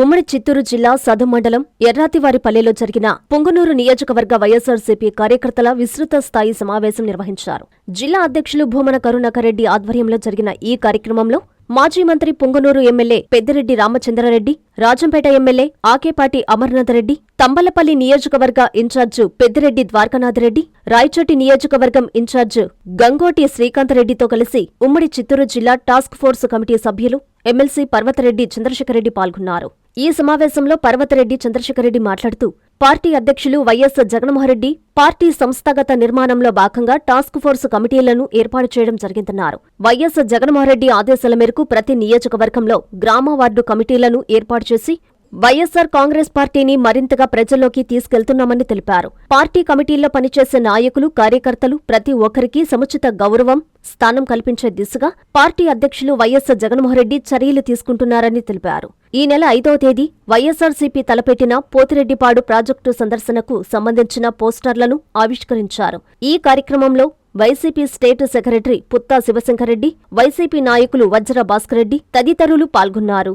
ఉమ్మడి చిత్తూరు జిల్లా సదం మండలం ఎర్రాతివారిపల్లెలో జరిగిన పొంగనూరు నియోజకవర్గ వైఎస్సార్సీపీ కార్యకర్తల విస్తృత స్థాయి సమావేశం నిర్వహించారు. జిల్లా అధ్యక్షులు భూమన కరుణాకరెడ్డి ఆధ్వర్యంలో జరిగిన ఈ కార్యక్రమంలో మాజీ మంత్రి పొంగనూరు ఎమ్మెల్యే పెద్దిరెడ్డి రామచంద్రారెడ్డి రాజంపేట ఎమ్మెల్యే ఆకేపాటి అమర్నాథరెడ్డి తంబలపల్లి నియోజకవర్గ ఇన్ఛార్జు పెద్దిరెడ్డి ద్వారకానాథరెడ్డి రాయచోటి నియోజకవర్గం ఇన్ఛార్జు గంగోటి శ్రీకాంతరెడ్డితో కలిసి ఉమ్మడి చిత్తూరు జిల్లా టాస్క్ ఫోర్స్ కమిటీ సభ్యులు ఎమ్మెల్సీ పర్వతరెడ్డి చంద్రశేఖరరెడ్డి పాల్గొన్నారు. ఈ సమావేశంలో పర్వతరెడ్డి చంద్రశేఖరరెడ్డి మాట్లాడుతూ పార్టీ అధ్యక్షులు వైఎస్ జగన్మోహన్రెడ్డి పార్టీ సంస్థాగత నిర్మాణంలో భాగంగా టాస్క్ ఫోర్స్ కమిటీలను ఏర్పాటు చేయడం జరిగిందన్నారు. వైఎస్ జగన్మోహన్రెడ్డి ఆదేశాల మేరకు ప్రతి నియోజకవర్గంలో గ్రామ వార్డు కమిటీలను ఏర్పాటు చేసి వైఎస్సార్ కాంగ్రెస్ పార్టీని మరింతగా ప్రజల్లోకి తీసుకెళ్తున్నామని తెలిపారు. పార్టీ కమిటీల్లో పనిచేసే నాయకులు కార్యకర్తలు ప్రతి ఒక్కరికి సముచిత గౌరవం స్థానం కల్పించే దిశగా పార్టీ అధ్యక్షులు వైఎస్ జగన్మోహన్రెడ్డి చర్యలు తీసుకుంటున్నారని తెలిపారు. ఈ నెల ఐదవ తేదీ వైఎస్సార్సీపీ తలపెట్టిన పోతిరెడ్డిపాడు ప్రాజెక్టు సందర్శనకు సంబంధించిన పోస్టర్లను ఆవిష్కరించారు. ఈ కార్యక్రమంలో YCP state secretary Putta Sivasankar Reddy YCP నాయకులు వజ్ర భాస్కర్రెడ్డి తదితరులు పాల్గొన్నారు.